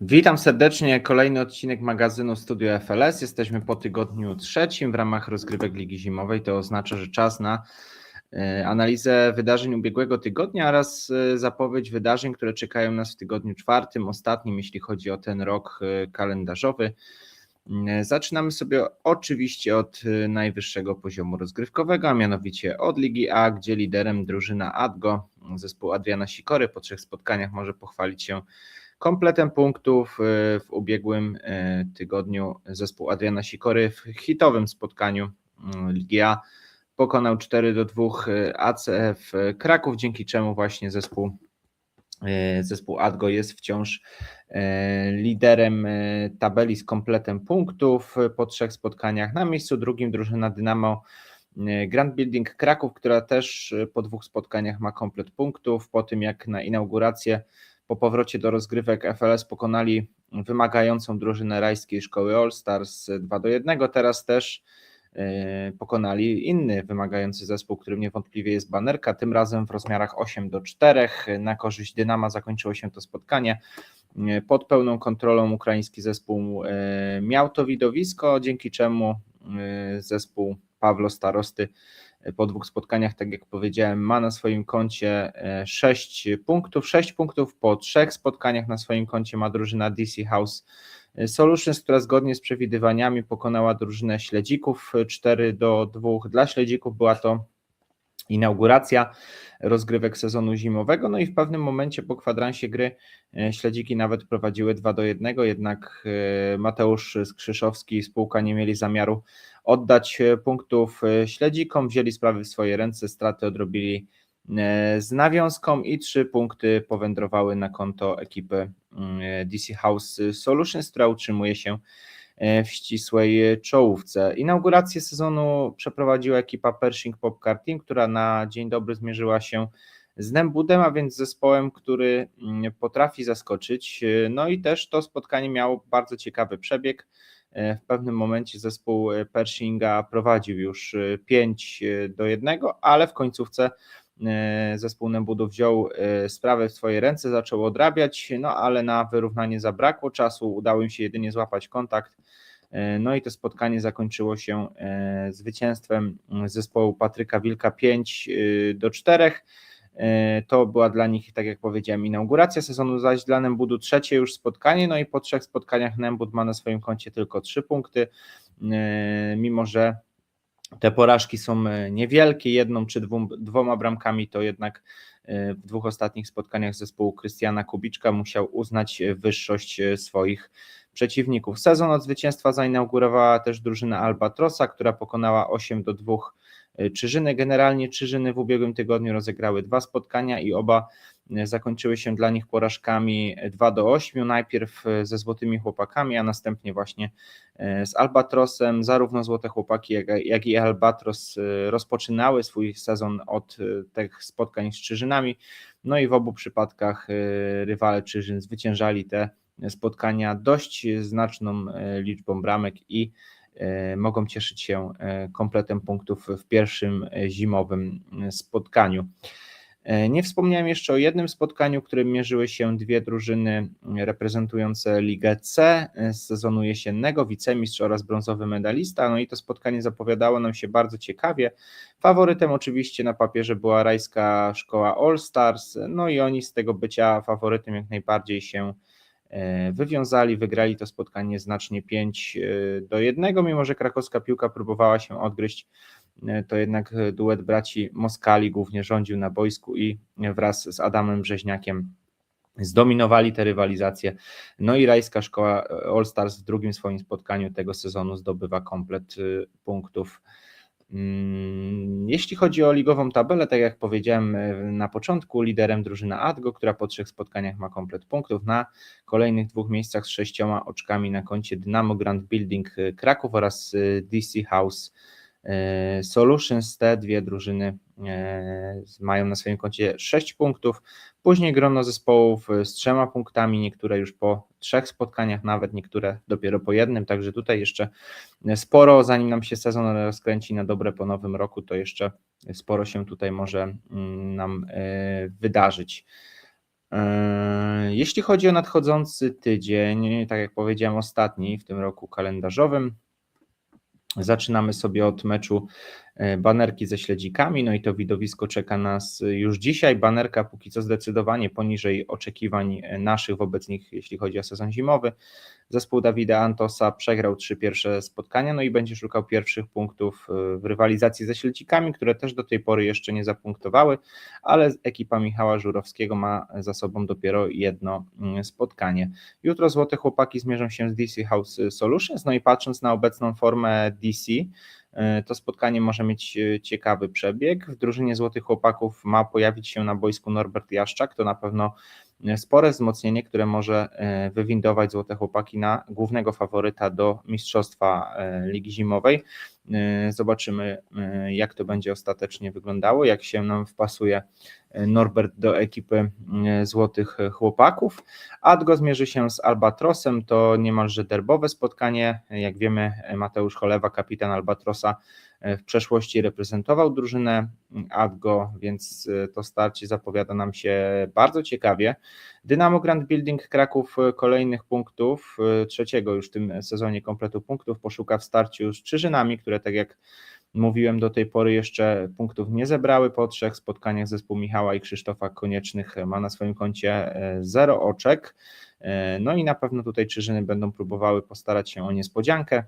Witam serdecznie. Kolejny odcinek magazynu Studio FLS. Jesteśmy po tygodniu trzecim w ramach rozgrywek Ligi Zimowej. To oznacza, że czas na e, analizę wydarzeń ubiegłego tygodnia oraz e, zapowiedź wydarzeń, które czekają nas w tygodniu czwartym, ostatnim, jeśli chodzi o ten rok e, kalendarzowy. Zaczynamy sobie oczywiście od najwyższego poziomu rozgrywkowego, a mianowicie od Ligi A, gdzie liderem drużyna Adgo, zespół Adriana Sikory po trzech spotkaniach może pochwalić się kompletem punktów. W ubiegłym tygodniu zespół Adriana Sikory w hitowym spotkaniu Ligi A pokonał 4 do 2 ACF Kraków, dzięki czemu właśnie zespół Zespół Adgo jest wciąż liderem tabeli z kompletem punktów po trzech spotkaniach. Na miejscu drugim drużyna Dynamo Grand Building Kraków, która też po dwóch spotkaniach ma komplet punktów. Po tym jak na inaugurację po powrocie do rozgrywek FLS pokonali wymagającą drużynę rajskiej szkoły All Stars 2 do 1, teraz też e, pokonali inny wymagający zespół, którym niewątpliwie jest Banerka, tym razem w rozmiarach 8 do 4. Na korzyść Dynama zakończyło się to spotkanie. E, pod pełną kontrolą ukraiński zespół e, miał to widowisko, dzięki czemu zespół Pawlo Starosty po dwóch spotkaniach, tak jak powiedziałem, ma na swoim koncie 6 punktów. 6 punktów po trzech spotkaniach na swoim koncie ma drużyna DC House Solutions, która zgodnie z przewidywaniami pokonała drużynę Śledzików 4 do 2. Dla Śledzików była to inauguracja rozgrywek sezonu zimowego. No i w pewnym momencie po kwadransie gry Śledziki nawet prowadziły 2 do 1, jednak Mateusz Skrzyszowski i spółka nie mieli zamiaru oddać e, punktów e, śledzikom, wzięli sprawy w swoje ręce, straty odrobili e, z nawiązką i trzy punkty powędrowały na konto ekipy mm, DC House Solutions, która utrzymuje się w ścisłej czołówce. Inaugurację sezonu przeprowadziła ekipa Pershing Pop Karting, która na dzień dobry zmierzyła się z Nembudem, a więc zespołem, który mm, potrafi zaskoczyć. No i też to spotkanie miało bardzo ciekawy przebieg. E, w pewnym momencie zespół e, Pershinga prowadził już 5 e, do 1, ale w końcówce zespół Nembudu wziął sprawę w swoje ręce, zaczął odrabiać, no ale na wyrównanie zabrakło czasu, udało im się jedynie złapać kontakt. No i to spotkanie zakończyło się zwycięstwem zespołu Patryka Wilka 5 do 4. E, to była dla nich, tak jak powiedziałem, inauguracja sezonu, zaś dla Nembudu trzecie już spotkanie, no i po trzech spotkaniach Nembud ma na swoim koncie tylko trzy punkty, e, mimo że te porażki są e, niewielkie, jedną czy dwóm, dwoma bramkami, to jednak w dwóch ostatnich spotkaniach zespołu Krystiana Kubiczka musiał uznać wyższość swoich przeciwników. Sezon od zwycięstwa zainaugurowała też drużyna Albatrosa, która pokonała 8 do 2 E, Czyżyny. Generalnie Czyżyny w ubiegłym tygodniu rozegrały dwa spotkania i oba e, zakończyły się dla nich porażkami 2 do 8, najpierw e, ze Złotymi Chłopakami, a następnie właśnie z Albatrosem. Zarówno Złote Chłopaki, jak i Albatros rozpoczynały swój sezon od tych spotkań z Czyżynami, no i w obu przypadkach rywale Czyżyn zwyciężali te spotkania dość znaczną liczbą bramek i E, mogą cieszyć się e, kompletem punktów w pierwszym e, zimowym spotkaniu. Nie wspomniałem jeszcze o jednym spotkaniu, w którym mierzyły się dwie drużyny reprezentujące Ligę C z sezonu jesiennego, wicemistrz oraz brązowy medalista. No i to spotkanie zapowiadało nam się bardzo ciekawie. Faworytem oczywiście na papierze była rajska szkoła All Stars, no i oni z tego bycia faworytem jak najbardziej się E, wywiązali, wygrali to spotkanie znacznie 5 e, do 1, mimo że krakowska piłka próbowała się odgryźć, e, to jednak duet braci Moskali głównie rządził na boisku i wraz z Adamem Brzeźniakiem zdominowali tę rywalizację. No i rajska szkoła All Stars w drugim swoim spotkaniu tego sezonu zdobywa komplet punktów jeśli chodzi o ligową tabelę, tak jak powiedziałem e, na początku, liderem drużyna Adgo, która po trzech spotkaniach ma komplet punktów. Na kolejnych dwóch miejscach z sześcioma oczkami na koncie Dynamo Grand Building e, Kraków oraz e, DC House Solutions. Te dwie drużyny mają na swoim koncie 6 punktów. Później grono zespołów z trzema punktami, niektóre już po trzech spotkaniach, nawet niektóre dopiero po jednym, także tutaj jeszcze sporo, zanim nam się sezon rozkręci na dobre po nowym roku, to jeszcze sporo się tutaj może mm, nam e, wydarzyć. E, Jeśli chodzi o nadchodzący tydzień, tak jak powiedziałem, ostatni w tym roku kalendarzowym, Zaczynamy sobie od meczu banerki ze śledzikami, no i to widowisko czeka nas już dzisiaj. Banerka póki co zdecydowanie poniżej oczekiwań naszych wobec nich, jeśli chodzi o sezon zimowy. Zespół Dawida Antosa przegrał trzy pierwsze spotkania, no i będzie szukał pierwszych punktów e, w rywalizacji ze śledzikami, które też do tej pory jeszcze nie zapunktowały, ale ekipa Michała Żurowskiego ma za sobą dopiero jedno mm, spotkanie. Jutro Złote Chłopaki zmierzą się z DC House Solutions, no i patrząc na obecną formę DC, e, to spotkanie może mieć e, ciekawy przebieg. W drużynie Złotych Chłopaków ma pojawić się na boisku Norbert Jaszczak, to na pewno spore wzmocnienie, które może e, wywindować Złote Chłopaki na głównego faworyta do Mistrzostwa Ligi Zimowej. Zobaczymy, jak to będzie ostatecznie wyglądało, jak się nam wpasuje Norbert do ekipy Złotych Chłopaków. Adgo zmierzy się z Albatrosem, to niemalże derbowe spotkanie. Jak wiemy, Mateusz Cholewa, kapitan Albatrosa, w przeszłości reprezentował drużynę Adgo, więc to starcie zapowiada nam się bardzo ciekawie. Dynamo Grand Building Kraków kolejnych punktów, trzeciego już w tym sezonie kompletu punktów, poszuka w starciu z Czyżynami, które tak jak mówiłem do tej pory jeszcze punktów nie zebrały po trzech spotkaniach zespół Michała i Krzysztofa Koniecznych ma na swoim koncie zero oczek. No i na pewno tutaj Czyżyny będą próbowały postarać się o niespodziankę.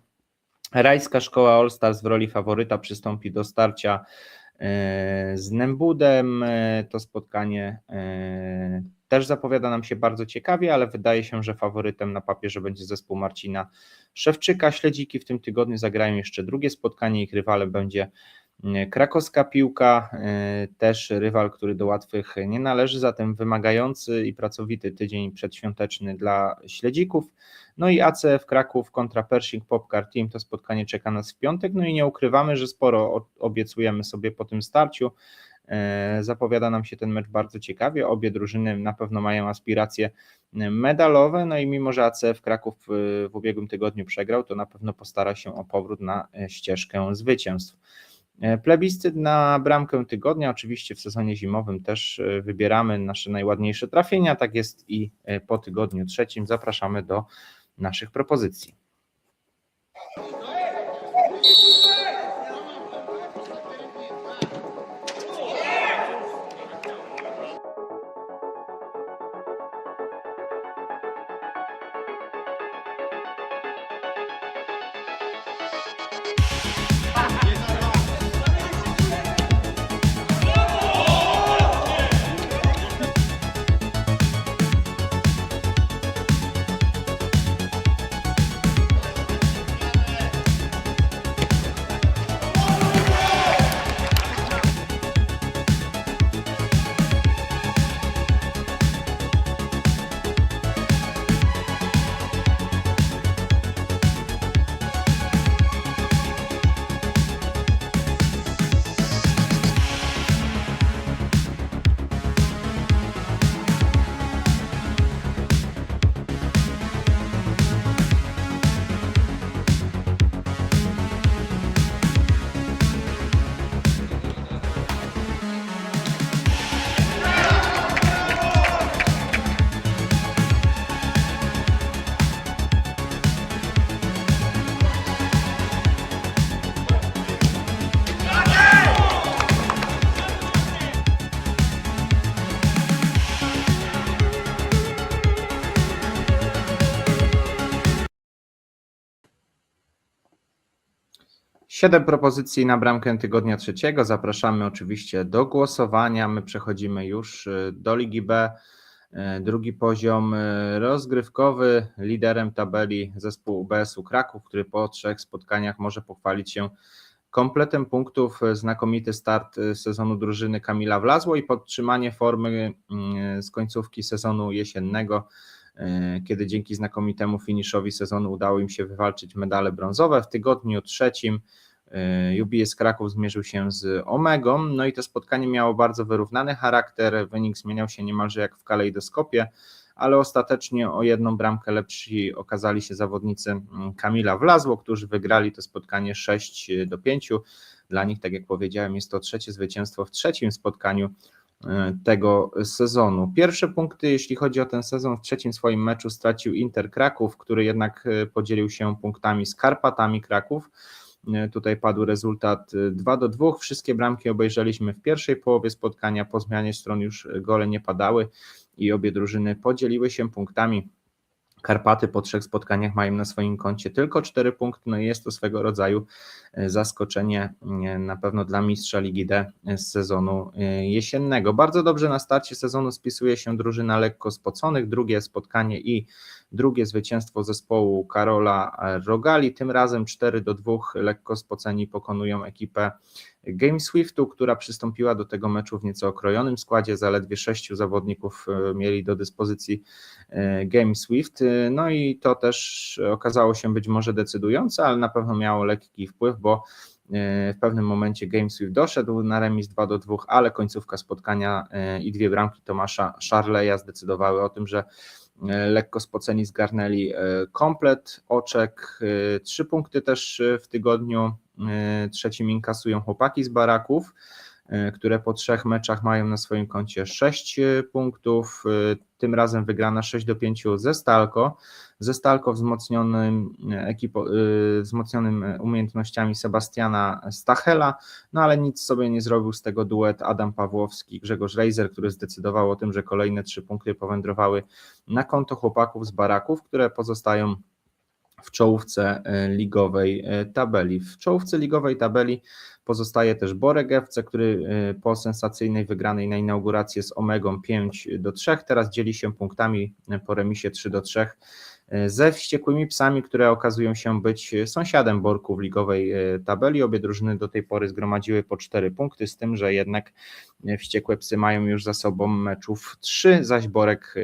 Rajska Szkoła All Stars w roli faworyta przystąpi do starcia e, z Nembudem. E, to spotkanie e, też zapowiada nam się bardzo ciekawie, ale wydaje się, że faworytem na papierze będzie zespół Marcina Szewczyka. Śledziki w tym tygodniu zagrają jeszcze drugie spotkanie. Ich rywalem będzie Krakowska piłka, też rywal, który do łatwych nie należy, zatem wymagający i pracowity tydzień przedświąteczny dla śledzików. No i ACF Kraków kontra Pershing Popcar Team, to spotkanie czeka nas w piątek, no i nie ukrywamy, że sporo obiecujemy sobie po tym starciu. Zapowiada nam się ten mecz bardzo ciekawie. Obie drużyny na pewno mają aspiracje medalowe, no i mimo, że ACF Kraków w ubiegłym tygodniu przegrał, to na pewno postara się o powrót na ścieżkę zwycięstw. Plebiscyt na bramkę tygodnia, oczywiście w sezonie zimowym też wybieramy nasze najładniejsze trafienia, tak jest i po tygodniu trzecim. Zapraszamy do naszych propozycji. Siedem propozycji na bramkę tygodnia trzeciego. Zapraszamy oczywiście do głosowania. My przechodzimy już y, do Ligi B. Y, drugi poziom y, rozgrywkowy. Liderem tabeli zespół UBS-u Kraków, który po trzech spotkaniach może pochwalić się kompletem punktów. Znakomity start sezonu drużyny Kamila Wlazło i podtrzymanie formy z końcówki sezonu jesiennego kiedy dzięki znakomitemu finiszowi sezonu udało im się wywalczyć medale brązowe. W tygodniu trzecim UBS Kraków zmierzył się z Omegą, no i to spotkanie miało bardzo wyrównany charakter, wynik zmieniał się niemalże jak w kalejdoskopie, ale ostatecznie o jedną bramkę lepsi okazali się zawodnicy Kamila Wlazło, którzy wygrali to spotkanie 6 do 5. Dla nich, tak jak powiedziałem, jest to trzecie zwycięstwo w trzecim spotkaniu e, tego sezonu. Pierwsze punkty, jeśli chodzi o ten sezon, w trzecim swoim meczu stracił Inter Kraków, który jednak e, podzielił się punktami z Karpatami Kraków. E, Tutaj padł rezultat e, 2 do 2. Wszystkie bramki obejrzeliśmy w pierwszej połowie spotkania. Po zmianie stron już gole nie padały i obie drużyny podzieliły się punktami. Karpaty po trzech spotkaniach mają na swoim koncie tylko cztery punkty, no i jest to swego rodzaju e, zaskoczenie e, na pewno dla mistrza Ligi D z sezonu e, jesiennego. Bardzo dobrze na starcie sezonu spisuje się drużyna lekko spoconych, drugie spotkanie i drugie zwycięstwo zespołu Karola Rogali, tym razem 4 do 2 lekko spoceni pokonują ekipę Game Swiftu, która przystąpiła do tego meczu w nieco okrojonym składzie, zaledwie sześciu zawodników e, mieli do dyspozycji e, Game Swift, E, no i to też okazało się być może decydujące, ale na pewno miało lekki wpływ, bo w pewnym momencie Game Swift doszedł na remis 2 do 2, ale końcówka spotkania i dwie bramki Tomasza Szarleja zdecydowały o tym, że lekko spoceni zgarnęli e, komplet oczek. E, Trzy punkty też e, w tygodniu e, trzecim inkasują chłopaki z baraków, e, które po trzech meczach mają na swoim koncie 6 punktów. e, Tym razem wygrana 6 do 5 ze Stalko. Ze Stalko wzmocnionym, e, ekipo, e, wzmocnionym umiejętnościami Sebastiana Stachela, no ale nic sobie nie zrobił z tego duet Adam Pawłowski, Grzegorz Reiser, który zdecydował o tym, że kolejne trzy punkty powędrowały na konto chłopaków z baraków, które pozostają w czołówce e, ligowej e, tabeli. W czołówce ligowej tabeli pozostaje też Borek FC, który e, po sensacyjnej wygranej na inaugurację z Omegą 5 do 3 teraz dzieli się punktami po remisie 3 do 3 e, ze wściekłymi psami, które okazują się być sąsiadem Borku w ligowej e, tabeli. Obie drużyny do tej pory zgromadziły po 4 punkty, z tym, że jednak e, wściekłe psy mają już za sobą meczów 3, zaś Borek e,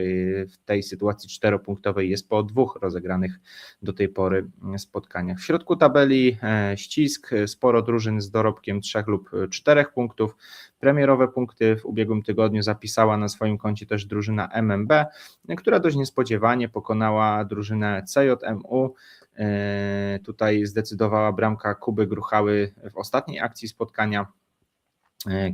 w tej sytuacji czteropunktowej jest po dwóch rozegranych do tej pory spotkaniach. W środku tabeli e, ścisk, e, sporo drużyn z dorobkiem 3 lub 4 punktów. Premierowe punkty w ubiegłym tygodniu zapisała na swoim koncie też drużyna MMB, która dość niespodziewanie pokonała drużynę CJMU. E, Tutaj zdecydowała bramka Kuby Gruchały w ostatniej akcji spotkania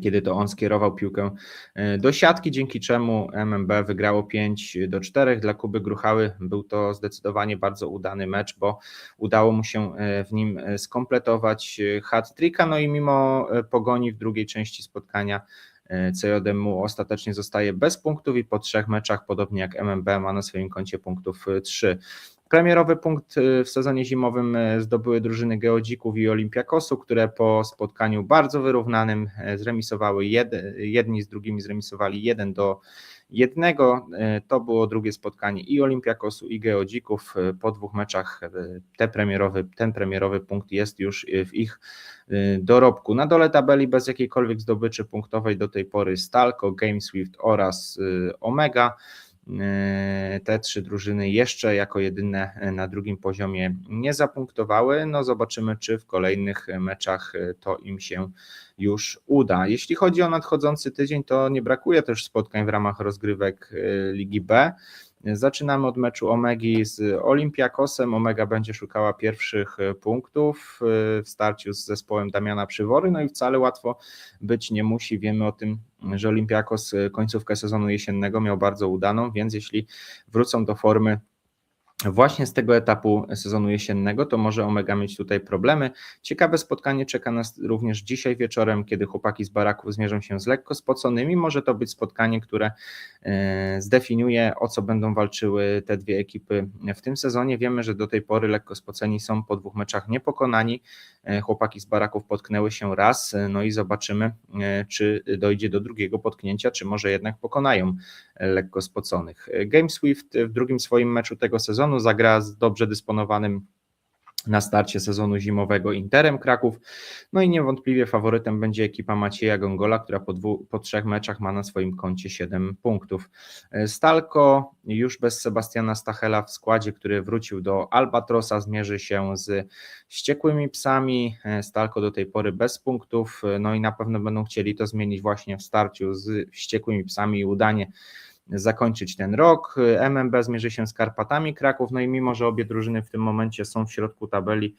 kiedy to on skierował piłkę e, do siatki, dzięki czemu MMB wygrało 5 do 4 dla Kuby Gruchały. Był to zdecydowanie bardzo udany mecz, bo udało mu się e, w nim e, skompletować e, hat-tricka, no i mimo e, pogoni w drugiej części spotkania e, CJMU ostatecznie zostaje bez punktów i po trzech meczach, podobnie jak MMB, ma na swoim koncie punktów 3. Premierowy punkt e, w sezonie zimowym e, zdobyły drużyny Geodzików i Olimpiakosu, które po spotkaniu bardzo wyrównanym e, zremisowały, jed, jedni z drugimi zremisowali 1 do 1. To było drugie spotkanie i Olimpiakosu i Geodzików. Po dwóch meczach te premierowy, ten premierowy punkt jest już w ich dorobku. Na dole tabeli bez jakiejkolwiek zdobyczy punktowej do tej pory Stalco, GameSwift oraz Omega. Te trzy drużyny jeszcze jako jedyne e, na drugim poziomie nie zapunktowały. No zobaczymy, czy w kolejnych meczach e, to im się już uda. Jeśli chodzi o nadchodzący tydzień, to nie brakuje też spotkań w ramach rozgrywek e, Ligi B. Zaczynamy od meczu Omegi z Olimpiakosem. Omega będzie szukała pierwszych e, punktów e, w starciu z zespołem Damiana Przywory, no i wcale łatwo być nie musi. Wiemy o tym, że Olimpiakos e, końcówkę sezonu jesiennego miał bardzo udaną, więc jeśli wrócą do formy właśnie z tego etapu sezonu jesiennego, to może Omega mieć tutaj problemy. Ciekawe spotkanie czeka nas również dzisiaj wieczorem, kiedy chłopaki z baraków zmierzą się z lekko spoconymi. Może to być spotkanie, które e, zdefiniuje, o co będą walczyły te dwie ekipy w tym sezonie. Wiemy, że do tej pory lekko spoceni są po dwóch meczach niepokonani. E, Chłopaki z baraków potknęły się raz, e, no i zobaczymy, e, czy dojdzie do drugiego potknięcia, czy może jednak pokonają lekko spoconych. E, Game Swift w drugim swoim meczu tego sezonu zagra z dobrze dysponowanym na starcie sezonu zimowego Interem Kraków. No i niewątpliwie faworytem będzie ekipa Macieja Gongola, która po, dwu, po trzech meczach ma na swoim koncie 7 punktów. E, Stalko już bez Sebastiana Stachela w składzie, który wrócił do Albatrosa, zmierzy się z wściekłymi psami. E, Stalko do tej pory bez punktów, e, no i na pewno będą chcieli to zmienić właśnie w starciu z wściekłymi psami i udanie zakończyć ten rok. MMB zmierzy się z Karpatami Kraków, no i mimo, że obie drużyny w tym momencie są w środku tabeli,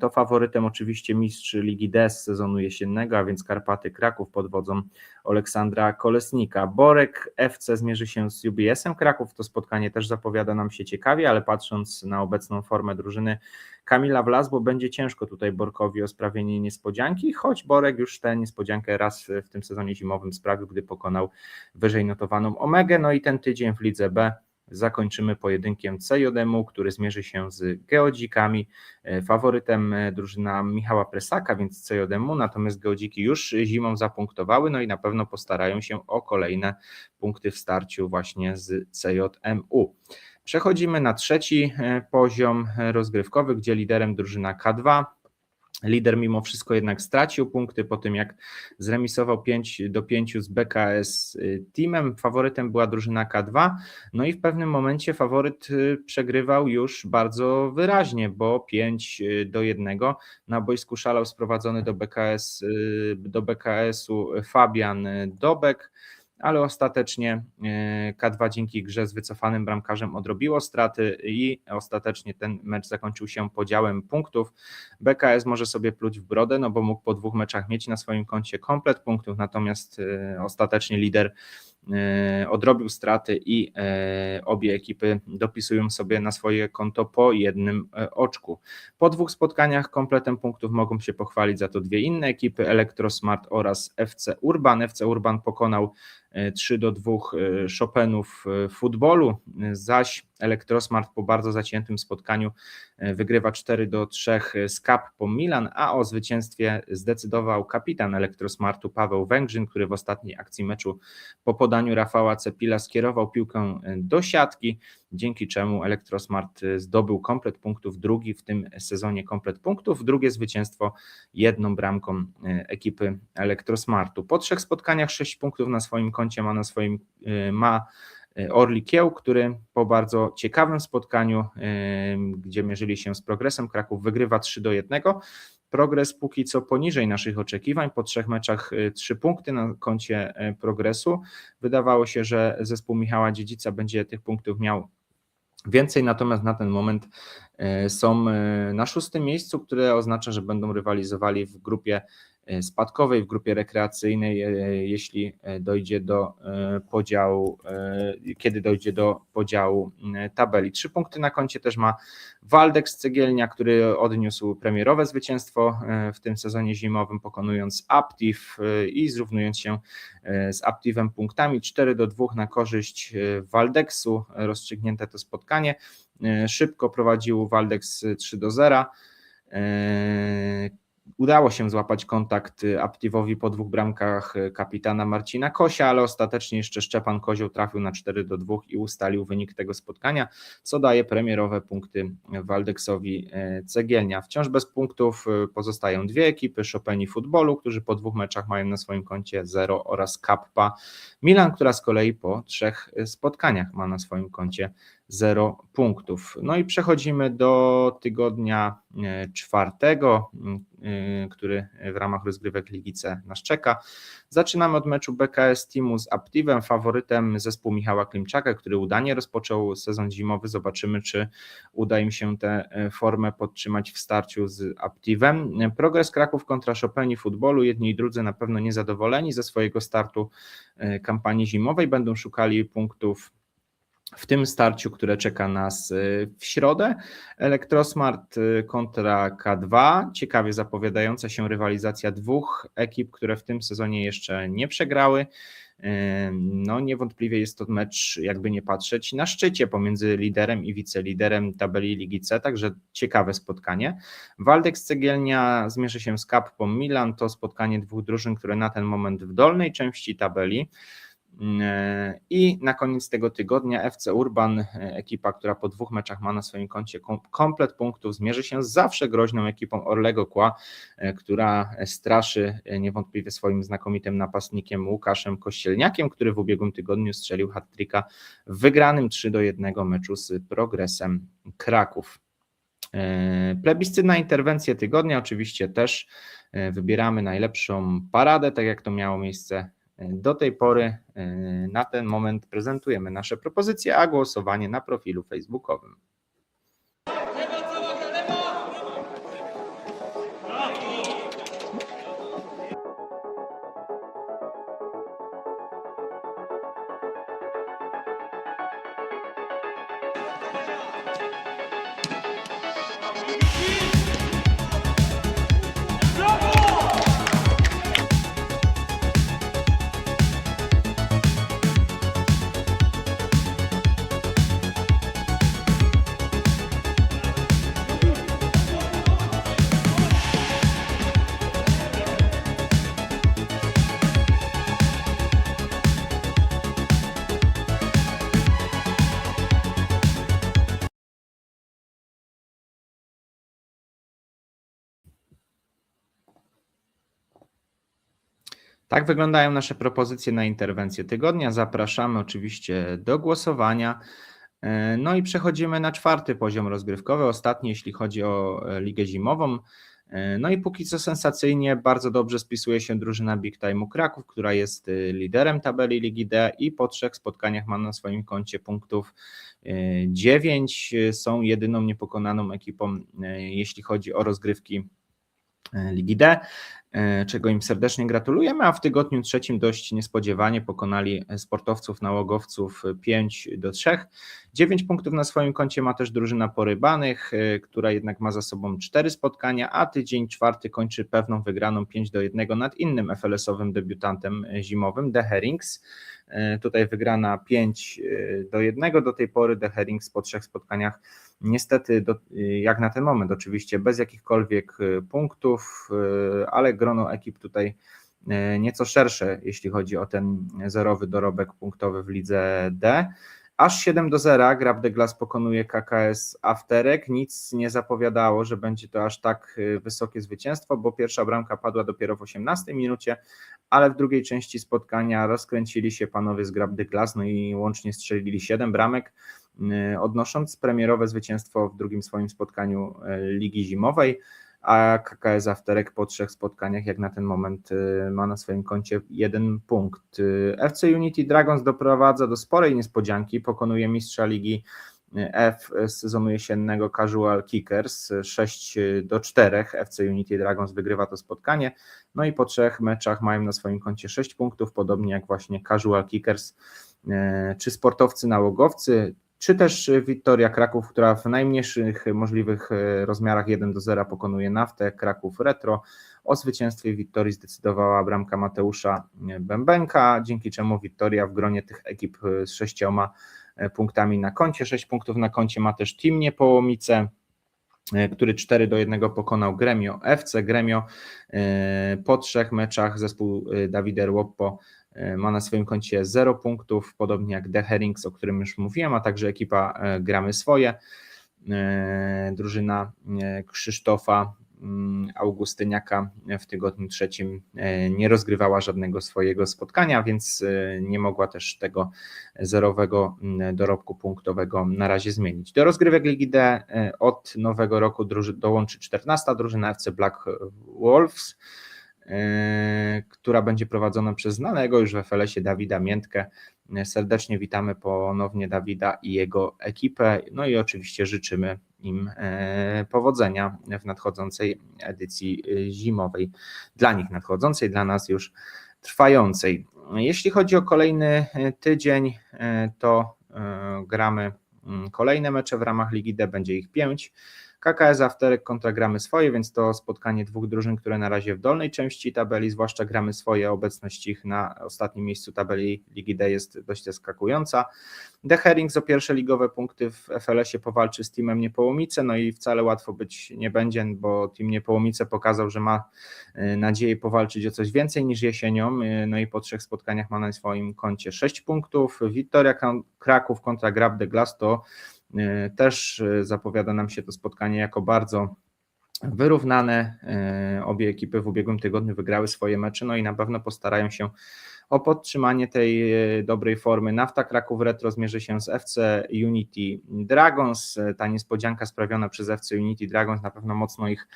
To faworytem oczywiście mistrz Ligi D z sezonu jesiennego, a więc Karpaty Kraków pod wodzą Aleksandra Kolesnika. Borek FC zmierzy się z UBS-em Kraków. To spotkanie też zapowiada nam się ciekawie, ale patrząc na obecną formę drużyny Kamila Wlazbo, będzie ciężko tutaj Borkowi o sprawienie niespodzianki, choć Borek już tę niespodziankę raz w tym sezonie zimowym sprawił, gdy pokonał wyżej notowaną Omegę. No i ten tydzień w Lidze B zakończymy pojedynkiem CJM-u, który zmierzy się z Geodzikami. E, Faworytem e, drużyna Michała Presaka, więc CJM-u, natomiast Geodziki już zimą zapunktowały, no i na pewno postarają się o kolejne punkty w starciu właśnie z CJMU. Przechodzimy na trzeci e, poziom rozgrywkowy, gdzie liderem drużyna K2, Lider mimo wszystko jednak stracił punkty po tym, jak zremisował 5 do 5 z BKS y, Teamem. Faworytem była drużyna K2. No i w pewnym momencie faworyt y, przegrywał już bardzo wyraźnie, bo 5 y, do 1 na boisku szalał sprowadzony do BKS do BKS-u Fabian Dobek ale ostatecznie e, K2 dzięki grze z wycofanym bramkarzem odrobiło straty i ostatecznie ten mecz zakończył się podziałem punktów. BKS może sobie pluć w brodę, no bo mógł po dwóch meczach mieć na swoim koncie komplet punktów, natomiast e, ostatecznie lider odrobił straty i obie ekipy dopisują sobie na swoje konto po jednym oczku. Po dwóch spotkaniach kompletem punktów mogą się pochwalić za to dwie inne ekipy, Elektrosmart oraz FC Urban. FC Urban pokonał 3 do 2 e, Chopinów e, futbolu, zaś Elektrosmart po bardzo zaciętym spotkaniu e, wygrywa 4 do 3 z Cappo Milan, a o zwycięstwie zdecydował kapitan Elektrosmartu Paweł Węgrzyn, który w ostatniej akcji meczu po podaniu Rafała Cepila skierował piłkę do siatki, dzięki czemu Elektrosmart zdobył komplet punktów, drugi w tym sezonie komplet punktów, drugie zwycięstwo jedną bramką ekipy Elektrosmartu. Po trzech spotkaniach 6 punktów na swoim koncie ma na swoim ma Orli Kieł, który po bardzo ciekawym spotkaniu, y, gdzie mierzyli się z progresem Kraków, wygrywa 3 do 1. Progres póki co poniżej naszych oczekiwań. Po trzech meczach trzy punkty na koncie progresu. Wydawało się, że zespół Michała Dziedzica będzie tych punktów miał więcej, natomiast na ten moment są na szóstym miejscu, które oznacza, że będą rywalizowali w grupie E, spadkowej w grupie rekreacyjnej, e, jeśli e, dojdzie do podziału, kiedy dojdzie do podziału tabeli. Trzy punkty na koncie też ma Waldex Cegielnia, który odniósł premierowe zwycięstwo w tym sezonie zimowym, pokonując Aptiv i zrównując się z Aptivem punktami 4 do 2 na korzyść Waldexu. Rozstrzygnięte to spotkanie. Szybko prowadził Waldex 3 do 0. Udało się złapać kontakt Aptivowi po dwóch bramkach kapitana Marcina Kosia, ale ostatecznie jeszcze Szczepan Kozioł trafił na 4 do 2 i ustalił wynik tego spotkania, co daje premierowe punkty Waldeksowi e, Cegielnia. Wciąż bez punktów pozostają dwie ekipy, Chopini Futbolu, którzy po dwóch meczach mają na swoim koncie 0 oraz Kappa Milan, która z kolei po trzech spotkaniach ma na swoim koncie 0 punktów. No i przechodzimy do tygodnia e, czwartego, e, który w ramach rozgrywek Ligi C nas czeka. Zaczynamy od meczu BKS Teamu z Aptivem, faworytem zespół Michała Klimczaka, który udanie rozpoczął sezon zimowy. Zobaczymy, czy uda im się tę e, formę podtrzymać w starciu z Aptivem. Progres Kraków kontra Chopini futbolu. Jedni i drudzy na pewno niezadowoleni ze swojego startu kampanii zimowej, będą szukali punktów w tym starciu, które czeka nas y, w środę. Elektrosmart y, kontra K2. Ciekawie zapowiadająca się rywalizacja dwóch ekip, które w tym sezonie jeszcze nie przegrały. Y, no, niewątpliwie jest to mecz, jakby nie patrzeć, na szczycie pomiędzy liderem i wiceliderem tabeli Ligi C, także ciekawe spotkanie. Waldex Cegielnia zmierzy się z Kapą Milan. To spotkanie dwóch drużyn, które na ten moment w dolnej części tabeli. I na koniec tego tygodnia FC Urban, ekipa, która po dwóch meczach ma na swoim koncie komplet punktów, zmierzy się z zawsze groźną ekipą Orlego Kła, która straszy niewątpliwie swoim znakomitym napastnikiem Łukaszem Kościelniakiem, który w ubiegłym tygodniu strzelił hat w wygranym 3 do 1 meczu z Progresem Kraków. Plebiscytna interwencja tygodnia, oczywiście też wybieramy najlepszą paradę, tak jak to miało miejsce do tej pory e, na ten moment prezentujemy nasze propozycje, a głosowanie na profilu facebookowym. Tak wyglądają nasze propozycje na interwencję tygodnia. Zapraszamy oczywiście do głosowania. E, No i przechodzimy na czwarty poziom rozgrywkowy, ostatni jeśli chodzi o e, ligę zimową. E, No i póki co sensacyjnie bardzo dobrze spisuje się drużyna Big Time'u Kraków, która jest liderem tabeli Ligi D i po trzech spotkaniach ma na swoim koncie punktów 9. Są jedyną niepokonaną ekipą, jeśli chodzi o rozgrywki Ligi D, e, czego im serdecznie gratulujemy, a w tygodniu trzecim dość niespodziewanie pokonali sportowców nałogowców 5 do 3. 9 punktów na swoim koncie ma też drużyna Porybanych, e, która jednak ma za sobą 4 spotkania, a tydzień czwarty kończy pewną wygraną 5 do 1 nad innym FLS-owym debiutantem e, zimowym, The Herrings. E, Tutaj wygrana 5 do 1 do tej pory, The Herrings po trzech spotkaniach Niestety, do, jak na ten moment, oczywiście bez jakichkolwiek y, punktów, y, ale grono ekip tutaj y, nieco szersze, jeśli chodzi o ten zerowy dorobek punktowy w lidze D. Aż 7 do 0 Grab de Glass pokonuje KKS Afterek. Nic nie zapowiadało, że będzie to aż tak wysokie zwycięstwo, bo pierwsza bramka padła dopiero w 18 minucie, ale w drugiej części spotkania rozkręcili się panowie z Grab de Glass, no i łącznie strzelili 7 bramek odnosząc premierowe zwycięstwo w drugim swoim spotkaniu e, Ligi Zimowej, a KKS Afterek po trzech spotkaniach jak na ten moment e, ma na swoim koncie jeden punkt. E, FC Unity Dragons doprowadza do sporej niespodzianki, pokonuje mistrza Ligi F z sezonu jesiennego Casual Kickers 6 do 4. FC Unity Dragons wygrywa to spotkanie. No i po trzech meczach mają na swoim koncie 6 punktów, podobnie jak właśnie Casual Kickers czy sportowcy nałogowcy, czy też Wiktoria Kraków, która w najmniejszych możliwych e, rozmiarach 1 do 0 pokonuje Naftę Kraków Retro. O zwycięstwie Wiktorii zdecydowała bramka Mateusza Bębenka, dzięki czemu Wiktoria w gronie tych ekip e, z sześcioma e, punktami na koncie, 6 punktów na koncie ma też Team Niepołomice, który 4 do 1 pokonał Gremio FC. Gremio po trzech meczach zespół Dawider Łoppo ma na swoim koncie 0 punktów, podobnie jak The Herrings, o którym już mówiłem, a także ekipa e, Gramy Swoje. E, drużyna e, Krzysztofa mm, Augustyniaka w tygodniu trzecim nie rozgrywała żadnego swojego spotkania, więc nie mogła też tego zerowego mm, dorobku punktowego na razie zmienić. Do rozgrywek Ligi D od nowego roku dołączy 14 drużyna FC Black Wolves E, która będzie prowadzona przez znanego już w FLS-ie Dawida Miętkę. Serdecznie witamy ponownie Dawida i jego ekipę, no i oczywiście życzymy im e, powodzenia w nadchodzącej edycji e, zimowej. Dla nich nadchodzącej, dla nas już trwającej. Jeśli chodzi o kolejny tydzień, to gramy mm, kolejne mecze w ramach Ligi D, będzie ich pięć. KKS Afterek kontra gramy swoje, więc to spotkanie dwóch drużyn, które na razie w dolnej części tabeli, zwłaszcza gramy swoje, obecność ich na ostatnim miejscu tabeli Ligi D jest dość zaskakująca. The Herrings o pierwsze ligowe punkty w FLS-ie powalczy z Teamem Niepołomice, no i wcale łatwo być nie będzie, bo Team Niepołomice pokazał, że ma y, nadzieję powalczyć o coś więcej niż jesienią, y, no i po trzech spotkaniach ma na swoim koncie 6 punktów. Wiktoria Kraków kontra Grab de Glass to też e, zapowiada nam się to spotkanie jako bardzo wyrównane. E, obie ekipy w ubiegłym tygodniu wygrały swoje mecze, no i na pewno postarają się o podtrzymanie tej dobrej formy. Nafta Kraków Retro zmierzy się z FC Unity Dragons. Ta niespodzianka sprawiona przez FC Unity Dragons na pewno mocno ich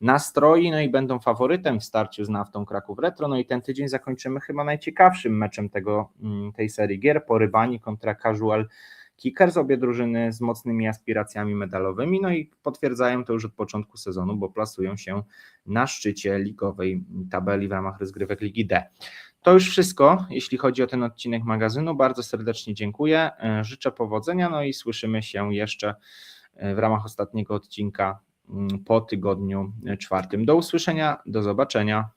nastroi, no i będą faworytem w starciu z Naftą Kraków Retro. No i ten tydzień zakończymy chyba najciekawszym meczem tego, mm, tej serii gier. Porybani kontra Casual Kickers, obie drużyny z mocnymi aspiracjami medalowymi, no i potwierdzają to już od początku sezonu, bo plasują się na szczycie ligowej tabeli w ramach rozgrywek Ligi D. To już wszystko, jeśli chodzi o ten odcinek magazynu. Bardzo serdecznie dziękuję, e, życzę powodzenia, no i słyszymy się jeszcze e, w ramach ostatniego odcinka mm, po tygodniu czwartym. Do usłyszenia, do zobaczenia.